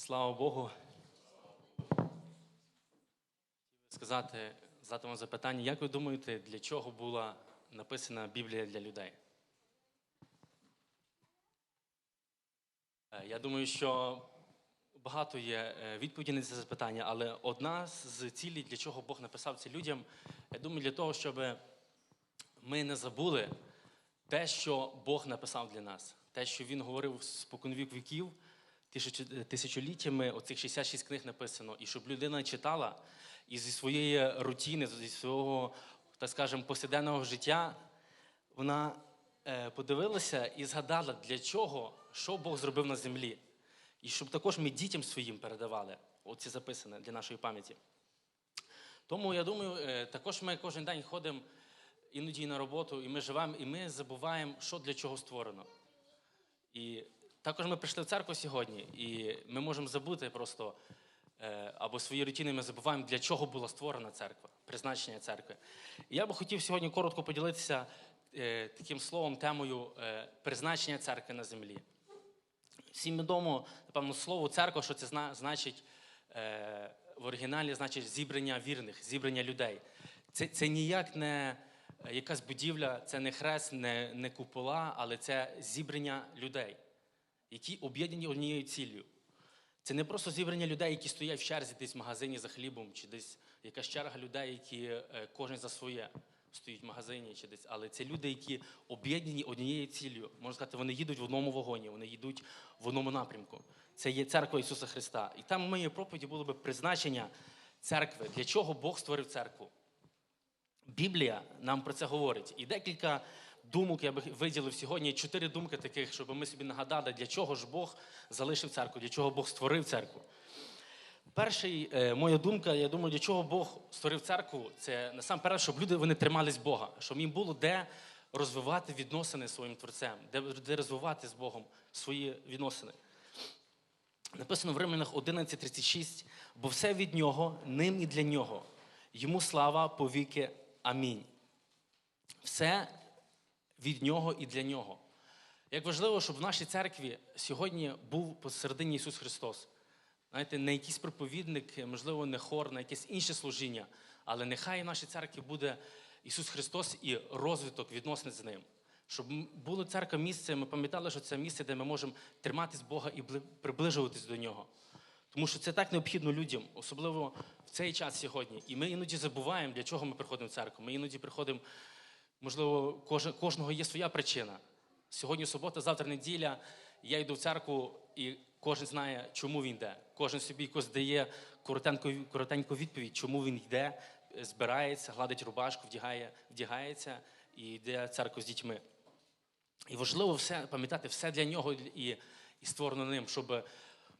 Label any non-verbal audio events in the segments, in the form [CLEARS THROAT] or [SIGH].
Слава Богу. Хотів сказати, задати вам запитання, як ви думаєте, для чого була написана Біблія для людей? Е, Я думаю, що багато є е, відповідей на це запитання, але одна з цілей, для чого Бог написав це людям, я думаю, для того, щоб ми не забули те, що Бог написав для нас, те, що Він говорив споконвік віків, тисячоліттями, оцих 66 книг написано, і щоб людина читала і зі своєї рутини, зі свого, так скажемо, повсякденного життя, вона е, подивилася і згадала, для чого, що Бог зробив на землі. І щоб також ми дітям своїм передавали оці записане для нашої пам'яті. Тому я думаю, е, також ми кожен день ходимо іноді на роботу, і ми живемо, і ми забуваємо, що для чого створено. І також ми прийшли в церкву сьогодні, і ми можемо забути просто е, або свої рутини ми забуваємо, для чого була створена церква, призначення церкви. Я би хотів сьогодні коротко поділитися е, таким словом, темою е, призначення церкви на землі. Всім відомо, напевно, слово церква, що це значить в оригіналі, значить зібрання вірних, зібрання людей. Це, це ніяк не якась будівля, це не хрест, не, не купола, але це зібрання людей, які об'єднані однією ціллю. Це не просто зібрання людей, які стоять в черзі десь в магазині за хлібом, чи десь якась черга людей, які е, кожен за своє стоїть в магазині, чи десь. Але це люди, які об'єднані однією ціллю. Можна сказати, вони їдуть в одному вагоні, вони їдуть в одному напрямку. Це є церква Ісуса Христа. І там у моїй проповіді було би призначення церкви, для чого Бог створив церкву. Біблія нам про це говорить. І декілька думок я би виділив сьогодні. Чотири думки таких, щоб ми собі нагадали, для чого ж Бог залишив церкву, для чого Бог створив церкву. Перший, е, моя думка, я думаю, для чого Бог створив церкву, це насамперед, щоб люди вони тримались Бога, щоб їм було де розвивати відносини зі своїм творцем, де, де розвивати з Богом свої відносини. Написано в Римлянах 11.36, бо все від нього, ним і для нього. Йому слава повіки. Амінь. Все від нього і для нього. Як важливо, щоб в нашій церкві сьогодні був посередині Ісус Христос. Знаєте, не якийсь проповідник, можливо, не хор, не якесь інше служіння, але нехай в нашій церкві буде Ісус Христос і розвиток відносин з Ним. Щоб було церква місце, ми пам'ятали, що це місце, де ми можемо триматись Бога і приближуватись до Нього. Тому що це так необхідно людям, особливо в цей час сьогодні. І ми іноді забуваємо, для чого ми приходимо в церкву. Ми іноді приходимо, можливо, кожного є своя причина. Сьогодні субота, завтра неділя. Я йду в церкву, і кожен знає, чому він йде. Кожен собі якось дає коротеньку, коротеньку відповідь, чому він йде, збирається, гладить рубашку, вдягає, вдягається і йде в церкву з дітьми. І важливо все пам'ятати, все для нього і, і створено ним, щоб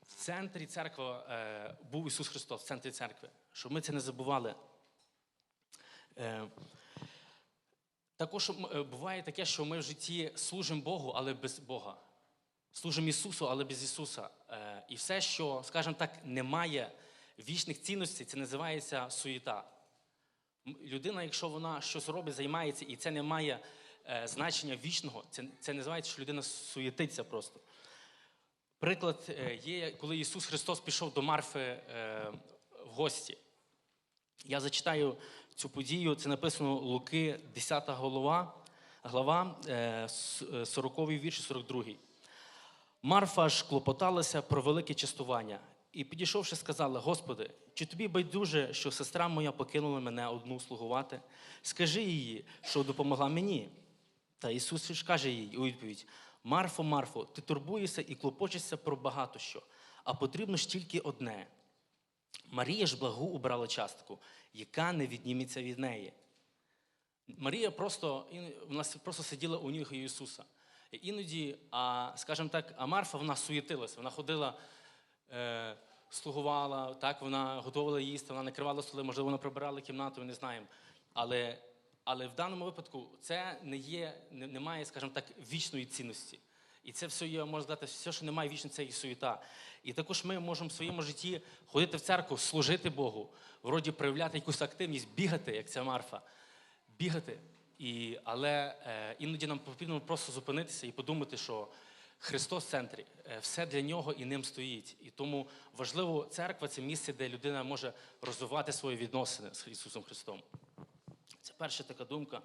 в центрі церкви е, був Ісус Христос, в центрі церкви, щоб ми це не забували. Е, також е, буває таке, що ми в житті служимо Богу, але без Бога. Служимо Ісусу, але без Ісуса. Е, і все, що, скажімо так, не має вічних цінностей, це називається суєта. Людина, якщо вона щось робить, займається, і це не має е, значення вічного, це, це називається, що людина суєтиться просто. Приклад є, коли Ісус Христос пішов до Марфи в гості. Я зачитаю цю подію, це написано Луки, 10 голова, глава, е, с- е, 40 вірш, 42. Марфа ж клопоталася про велике частування. І підійшовши, сказала: Господи, чи тобі байдуже, що сестра моя покинула мене одну слугувати? Скажи їй, що допомогла мені. Та Ісус ж каже їй у відповідь: Марфо, Марфо, ти турбуєшся і клопочешся про багато що, а потрібно ж тільки одне. Марія ж благу убрала частку, яка не відніметься від неї. Марія просто, вона просто сиділа у ніг Ісуса. Іноді, а, скажімо так, а Марфа вона суєтилася, вона ходила, е, слугувала, так, вона готувала їсти, вона накривала столи, можливо, вона прибирала кімнату, ми не знаємо. Але, але в даному випадку це не є, не, не має, скажімо так, вічної цінності. І це все є, можна сказати, все, що немає вічно, це і суєта. І також ми можемо в своєму житті ходити в церкву, служити Богу, вроді проявляти якусь активність, бігати, як ця Марфа, бігати. І, але е, іноді нам потрібно просто зупинитися і подумати, що Христос в центрі, е, все для нього і ним стоїть. І тому важливо, церква це місце, де людина може розвивати свої відносини з Ісусом Христом. Це перша така думка.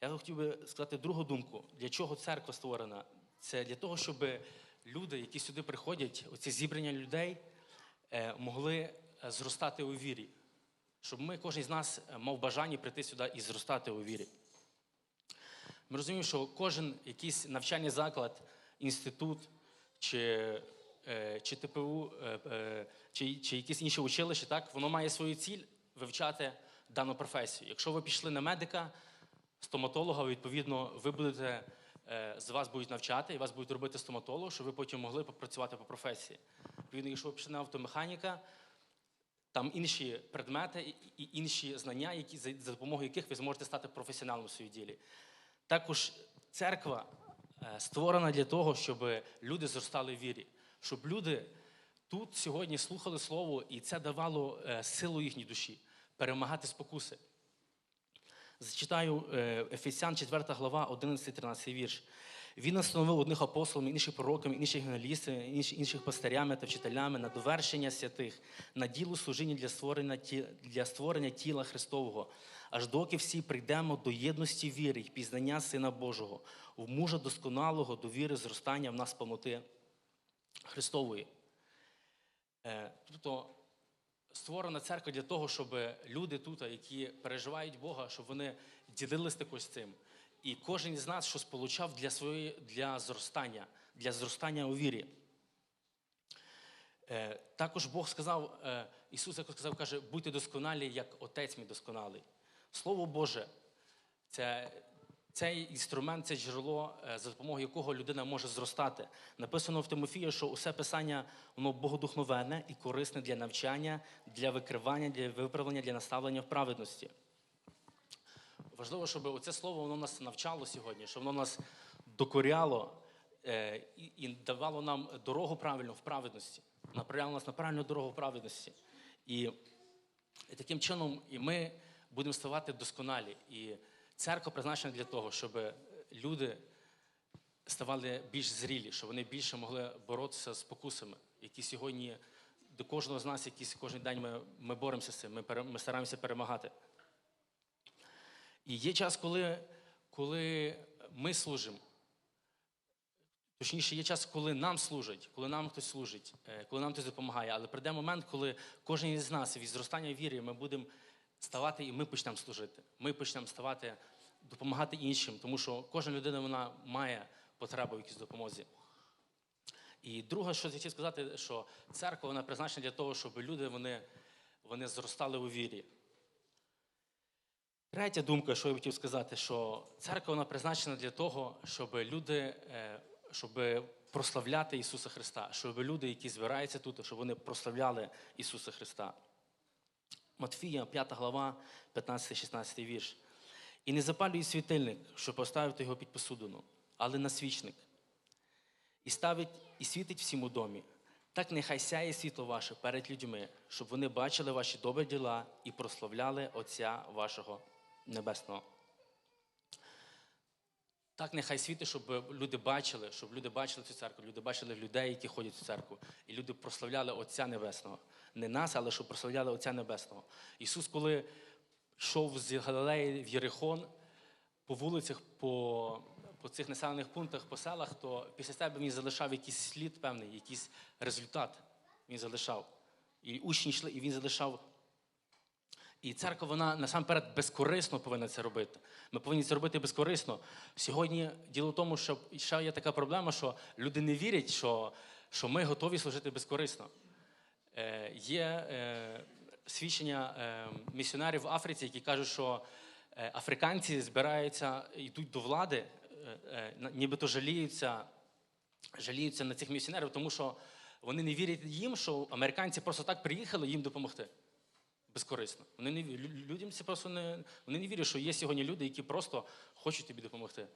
Я хотів би сказати другу думку, для чого церква створена? Це для того, щоб люди, які сюди приходять, оці зібрання людей, е, могли е, зростати у вірі. Щоб ми, кожен з нас е, мав бажання прийти сюди і зростати у вірі. Ми розуміємо, що кожен якийсь навчальний заклад, інститут чи, чи ТПУ, чи, чи якесь інше училище, так, воно має свою ціль вивчати дану професію. Якщо ви пішли на медика, стоматолога, відповідно, ви будете, з вас будуть навчати і вас будуть робити стоматолог, щоб ви потім могли попрацювати по професії. Відповідно, якщо пішли на автомеханіка, там інші предмети і- інші знання, які, за за допомогою яких ви зможете стати професіоналом у своїй ділі. Також церква е, створена для того, щоб люди зростали в вірі, щоб люди тут сьогодні слухали слово, і це давало е, силу їхній душі перемагати спокуси. Зачитаю е, Ефесян 4 глава, 11-13 вірш. Він настановив одних апостолами, інших пророками, інших геналістами, інших, пастирями та вчителями на довершення святих, на діло служіння для створення, для створення тіла Христового, аж доки всі прийдемо до єдності віри і пізнання Сина Божого, в мужа досконалого до віри зростання в нас повноти Христової. Е, Тобто створена церква для того, щоб люди тут, які переживають Бога, щоб вони ділилися також цим. І кожен з нас щось получав для своєї для зростання, для зростання у вірі. Е, Також Бог сказав, е, Ісус якось сказав, каже, будьте досконалі, як Отець мій досконалий. Слово Боже, це цей інструмент, це джерело, е, за допомогою якого людина може зростати. Написано в Тимофії, що усе писання воно богодухновенне і корисне для навчання, для викривання, для виправлення, для наставлення в праведності. Важливо, щоб оце слово воно нас навчало сьогодні, щоб воно нас докоряло е, і, давало нам дорогу правильну в праведності, направляло нас на правильну дорогу в праведності. І таким чином і ми будемо ставати досконалі. І церква призначена для того, щоб люди ставали більш зрілі, щоб вони більше могли боротися з покусами, які сьогодні до кожного з нас, якісь кожен день ми, ми боремося з цим, ми, ми стараємося перемагати. І є час, коли, коли ми служимо. Точніше, є час, коли нам служать, коли нам хтось служить, е, коли нам хтось допомагає. Але прийде момент, коли кожен із нас від зростання віри ми будемо ставати і ми почнемо служити. Ми почнемо ставати, допомагати іншим, тому що кожна людина вона має потребу в якійсь допомозі. І друге, що я хотів сказати, що церква вона призначена для того, щоб люди вони, вони зростали у вірі. Третя думка, що я хотів сказати, що церква вона призначена для того, щоб люди, е, щоб прославляти Ісуса Христа, щоб люди, які збираються тут, щоб вони прославляли Ісуса Христа. Матфія, 5 глава, 15-16 вірш. І не запалює світильник, щоб поставити його під посудину, але на свічник. І ставить, і світить всім у домі. Так нехай сяє світло ваше перед людьми, щоб вони бачили ваші добрі діла і прославляли Отця вашого Небесного. Так нехай світить, щоб люди бачили, щоб люди бачили цю церкву, люди бачили людей, які ходять в цю церкву. І люди прославляли Отця Небесного. Не нас, але щоб прославляли Отця Небесного. Ісус, коли йшов з Галилеї в Єрихон, по вулицях, по, по цих населених пунктах, по селах, то після себе він залишав якийсь слід певний, якийсь результат він залишав. І учні йшли, і він залишав. І церква, вона насамперед безкорисно повинна це робити. Ми повинні це робити безкорисно. Сьогодні діло в тому, що ще є така проблема, що люди не вірять, що, що ми готові служити безкорисно. Е, є е, свідчення е, місіонерів в Африці, які кажуть, що е, африканці збираються, йдуть до влади, е, е, нібито жаліються, жаліються на цих місіонерів, тому що вони не вірять їм, що американці просто так приїхали їм допомогти. Безкорисно. Вони не людям це просто не вони не вірять, що є сьогодні люди, які просто хочуть тобі допомогти.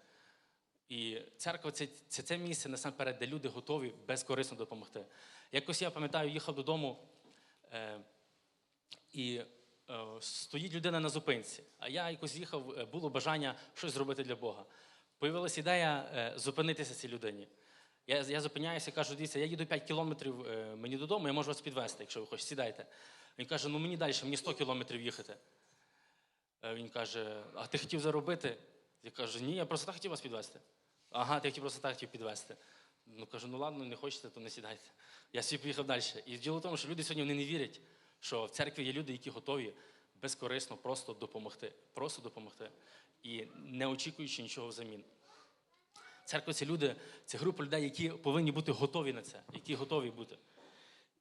І церква це, це це місце насамперед, де люди готові безкорисно допомогти. Якось я пам'ятаю, їхав додому, е, і е, стоїть людина на зупинці. А я якось їхав, е, було бажання щось зробити для Бога. Появилася ідея е, зупинитися цій людині. Я, я зупиняюся і кажу, дивіться, я їду 5 кілометрів е, мені додому, я можу вас підвезти, якщо ви хочете, сідайте. Він каже, ну мені далі, мені 100 кілометрів їхати. Е, Він каже, а ти хотів заробити? Я кажу, ні, я просто так хотів вас підвезти. Ага, ти хотів просто так хотів підвезти. Ну кажу, ну ладно, не хочете, то не сідайте. Я собі поїхав далі. І діло в тому, що люди сьогодні вони не вірять, що в церкві є люди, які готові безкорисно просто допомогти. Просто допомогти. І не очікуючи нічого взамін. Церква це люди, це група людей, які повинні бути готові на це, які готові бути.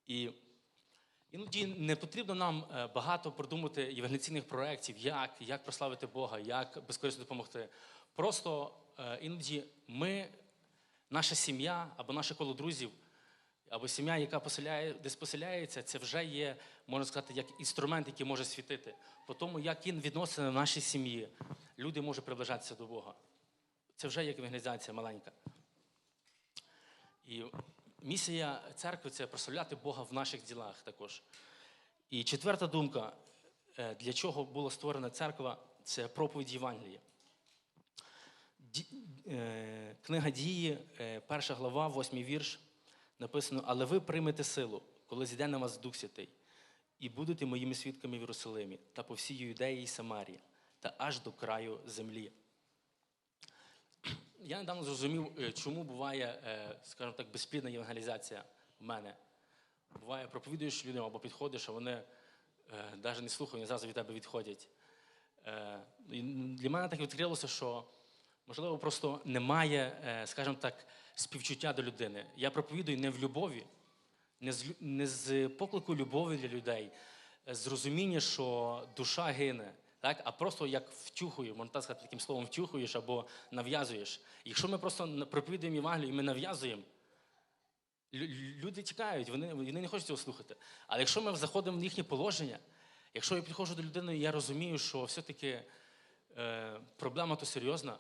І іноді не потрібно нам е, багато продумати євангеліційних проєктів, як, як прославити Бога, як безкорисно допомогти. Просто е, іноді ми, наша сім'я або наше коло друзів, або сім'я, яка поселяє, десь поселяється, це вже є, можна сказати, як інструмент, який може світити. По тому, як він відносини в нашій сім'ї, люди можуть приближатися до Бога. Це вже як евангелізація маленька. І місія церкви це прославляти Бога в наших ділах також. І четверта думка, е, для чого була створена церква, це проповідь Євангелія. Ді- е, Книга дії, е, перша глава, восьмий вірш, написано: Але ви приймете силу, коли зійде на вас Дух Святий, і будете моїми свідками в Єрусалимі та по всій Юдеї і Самарії, та аж до краю землі. Я недавно зрозумів, е, чому буває, е, скажімо так, безплідна євангелізація в мене. Буває, проповідуєш людям або підходиш, а вони навіть не слухають, вони зразу від тебе відходять. Е, Для мене так відкрилося, що можливо просто немає, е, скажімо так, співчуття до людини. Я проповідую не в любові, не з, не з поклику любові для людей, е, з розуміння, що душа гине, так? а просто як втюхую, можна так сказати, таким словом втюхуєш або нав'язуєш. Якщо ми просто проповідуємо Євангелію і ми нав'язуємо, люди тікають, вони, вони не хочуть цього слухати. Але якщо ми заходимо в їхнє положення, якщо я підходжу до людини, я розумію, що все-таки е, проблема то серйозна.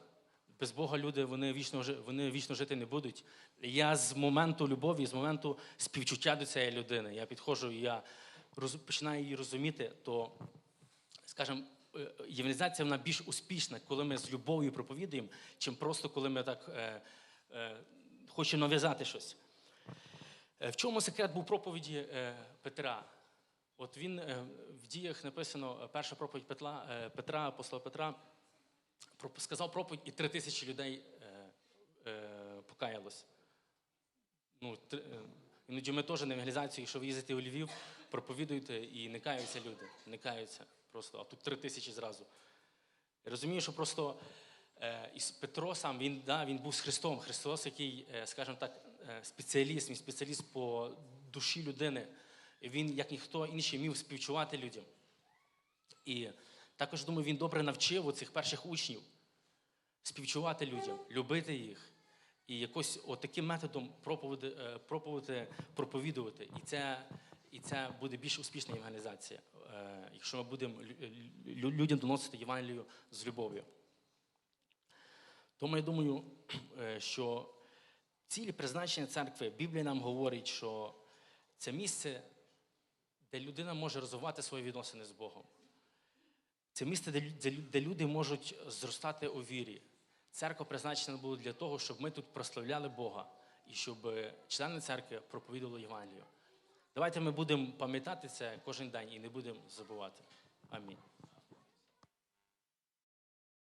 Без Бога люди вони вічно, вони вічно жити не будуть. Я з моменту любові, з моменту співчуття до цієї людини, я підходжу і я роз, починаю її розуміти, то, скажімо, євангелізація вона більш успішна, коли ми з любов'ю проповідуємо, чим просто коли ми так е, е, хочемо нав'язати щось. Е, В чому секрет був проповіді е, Петра? От він е, в діях написано, е, перша проповідь Петра, е, Петра, апостола Петра, про- сказав проповідь, і три тисячі людей е, е, покаялось. Ну, три, е, іноді ми теж на евангелізацію, якщо ви їздите у Львів, проповідуєте і не каються люди, не каються просто, а тут три тисячі зразу. Я розумію, що просто е, Петро сам він, да, він був з Христом. Христос, який, е, скажімо так, е, спеціаліст, він спеціаліст по душі людини. І Він, як ніхто інший, міг співчувати людям. І також, думаю, він добре навчив у цих перших учнів співчувати людям, любити їх. І якось таким методом проповіди, е, проповіди, проповідувати. І це, і це буде більш успішна євангелізація, е, якщо ми будемо лю- лю- людям доносити Євангелію з любов'ю. Тому я думаю, [CLEARS THROAT] е, що цілі призначення церкви, Біблія нам говорить, що це місце, де людина може розвивати свої відносини з Богом. Це місце, де люди можуть зростати у вірі. Церква призначена була для того, щоб ми тут прославляли Бога і щоб е, члени церкви проповідували Євангелію. Давайте ми будемо пам'ятати це кожен день і не будемо забувати. Амінь.